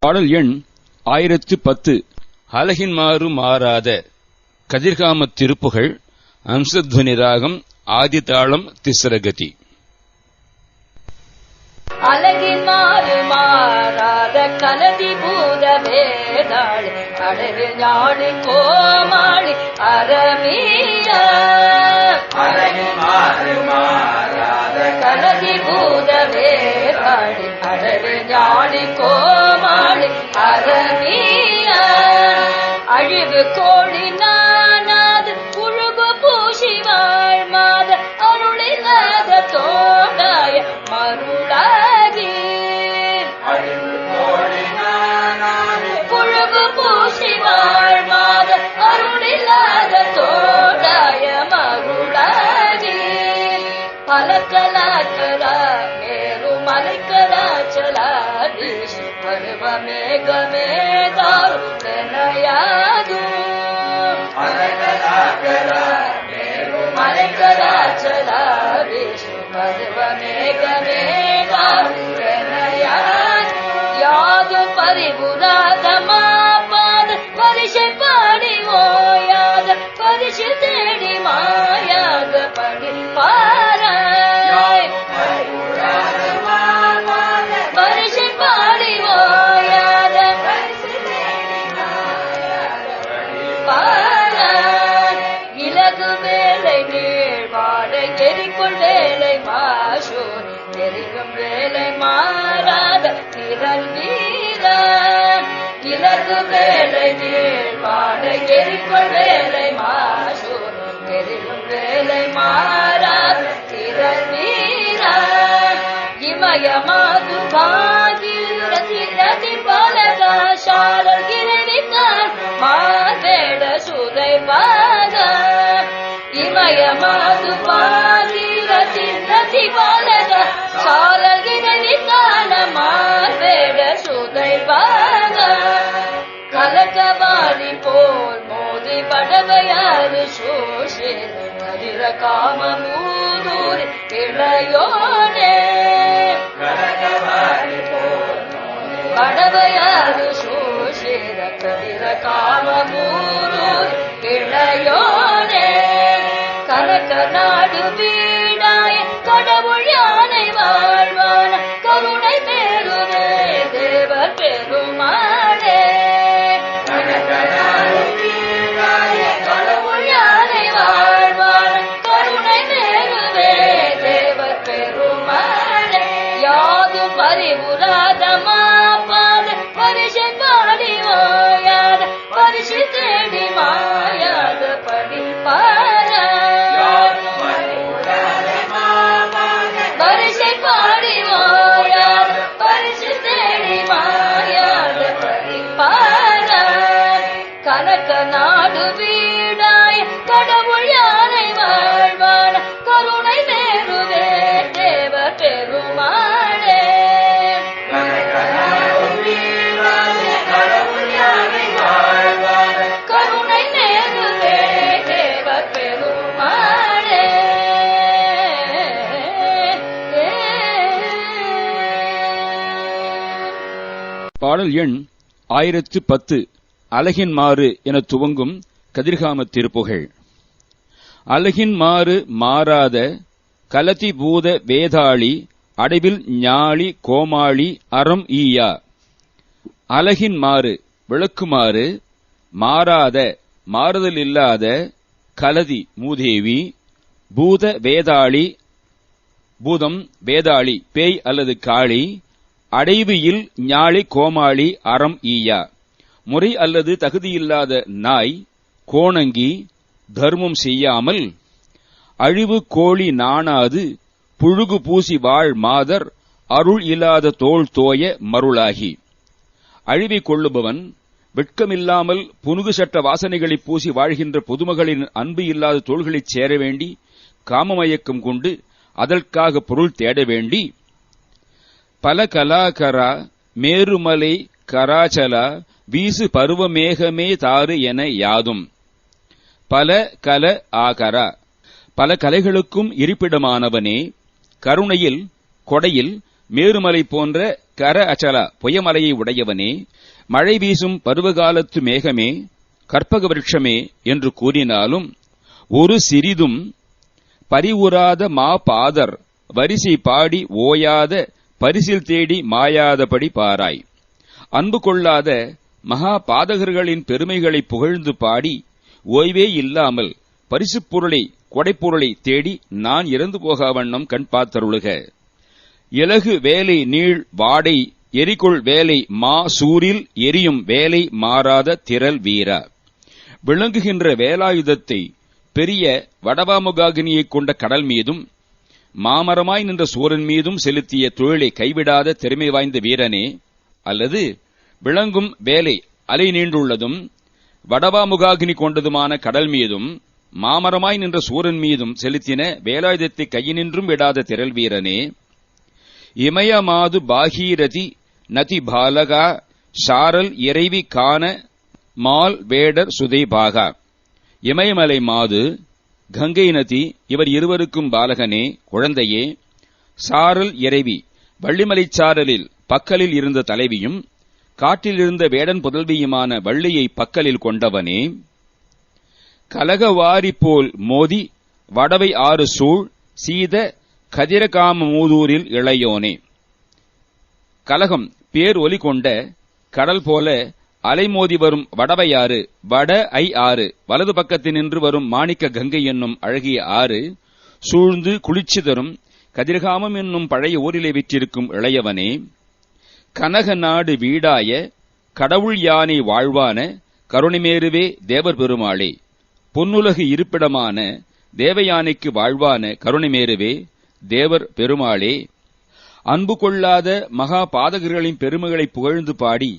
பாடல் எண் ஆயிரத்து பத்து. அழகின் மாறு மாறாத கதிர்காம திருப்புகள் அம்சத்வனி ராகம் ஆதி தாளம் திசரகதி. அழகின் மாறு மாறாத கல வேதாளி அழகு ஞானி கோமாளி அறமீய கலதி பூத வேதாளி அழகு ஞானி கோமாளி அறமீய அழிவு கோழி चलाधीश परम मेघ मेघा प्रणयादू मरकरा करा मेरु मरकरा चलाधीश परम मेघ போல் வேலை மாசூர் தெரியும் வேலை மாறாத திரள் வீரன் இலகு வேலை நீழ்வாட எரிப்பொள் வேலை மாசூர் தெரியும் வேலை மாறாத திரள் வீரன் இமயமாது பாதி திரதி பலகாஷாலர் கிரவிக்கார் மாதேட சுதை பாக இமயமாது பா படவையாறு சோஷே கதிர காம மூதூரி இளையோனே. படவையாறு சோஷேர கதிர காம மூதூரி இளையோனே. கனக நாடு வீடாய கடவுள் பாடல் எண் ஆயிரத்து பத்து. அலகின் மாறு என துவங்கும் கதிர்காம திருப்புகழ் அலகின் மாறு மாறாத கலதி பூத வேதாளி அடைவில் ஞாழி கோமாளி அறம் ஈயா. அலகின் மாறு விளக்குமாறு மாறாத மாறுதல் இல்லாத கலதி மூதேவி பூத வேதாளி பூதம் வேதாளி பேய் அல்லது காளி அடைவியில் ஞாழி கோமாளி அறம் ஈயா. முறை அல்லது தகுதியில்லாத நாய் கோணங்கி தர்மம் செய்யாமல் அழிவு கோழி நாணாது புழுகு பூசி வாழ் மாதர் அருள் இல்லாத தோள் தோய மருளாகி. அழிவை கொள்ளுபவன் வெட்கமில்லாமல் புனுகு சட்ட வாசனைகளை பூசி வாழ்கின்ற பொதுமகளின் அன்பு இல்லாத தோள்களைச் சேர வேண்டி காமமயக்கம் கொண்டு அதற்காக பொருள் தேட வேண்டி பல கலாகரா மேருமலை கராச்சலா வீசு பருவமேகமே தாறு என யாதும். பல கல ஆகரா. பல கலைகளுக்கும் இருப்பிடமானவனே கருணையில் கொடையில் மேருமலை போன்ற கர அச்சலா பொயமலையை உடையவனே மழை வீசும் பருவகாலத்து மேகமே கற்பக விருட்சமே என்று கூறினாலும் ஒரு சிறிதும் பரிவுறாத மா பாதர் வரிசை பாடி ஓயாத பரிசில் தேடி மாயாதபடி பாராய். அன்பு கொள்ளாத மகா பாதகர்களின் பெருமைகளை புகழ்ந்து பாடி ஓய்வே இல்லாமல் பரிசுப் பொருளை கொடைப்பொருளை தேடி நான் இறந்து போகா வண்ணம் கண் பார்த்தருளுக. இலகு வேலை நீள் வாடை எரிகொள் வேலை மா சூரில் எரியும் வேலை மாறாத திரள் வீரா. விளங்குகின்ற வேலாயுதத்தை பெரிய வடவாமுகாகினியைக் கொண்ட கடல் மீதும் மாமரமாய் நின்ற சூரன் மீதும் செலுத்திய தொழிலை கைவிடாத திறமை வாய்ந்த வீரனே அல்லது விளங்கும் வேலை அலை நீண்டுள்ளதும் வடவாமுகாகினி கொண்டதுமான கடல் மீதும் மாமரமாய் நின்ற சூரன் மீதும் செலுத்தின வேலாயுதத்தை கையினின்றும் விடாத திரள் வீரனே. இமயமாது பாகீரதி நதி பாலகா சாரல் இறைவி காண மால் வேடர் சுதைபாகா இமயமலை மாது கங்கை நதி இவர் இருவருக்கும் பாலகனே குழந்தையே. சாரல் இறைவி வள்ளிமலை சாரலில் பக்கலில் இருந்த தலைவியும் காட்டில் இருந்த வேடன் புதல்வியுமான வள்ளியை பக்கலில் கொண்டவனே. கலகவாரி போல் மோதி வடவை ஆறு சூழ் சீத கதிரகாம மூதூரில் இளையோனே. கலகம் பேர் ஒலி கொண்ட கடல் போல அலைமோதி வரும் வடவையாறு வட ஐ ஆறு வலது பக்கத்தில் நின்று வரும் மாணிக்க கங்கை என்னும் அழகிய ஆறு சூழ்ந்து குளிர்ச்சி தரும் கதிர்காமம் என்னும் பழைய ஊரிலே விற்றிருக்கும் இளையவனே கனக நாடு வீடாய கடவுள் யானை வாழ்வான கருணைமேருவே தேவர் பெருமாளே பொன்னுலகு இருப்பிடமான தேவயானைக்கு வாழ்வான கருணைமேருவே தேவர் பெருமாளே. அன்பு கொள்ளாத மகா பாதகர்களின் பெருமைகளை புகழ்ந்து பாடி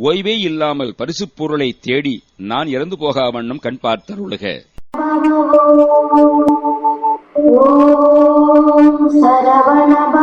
ஓய்வே இல்லாமல் பரிசுப் பொருளை தேடி நான் இறந்து போகாவண்ணம் கண் பார்த்தருளுக. சரவணப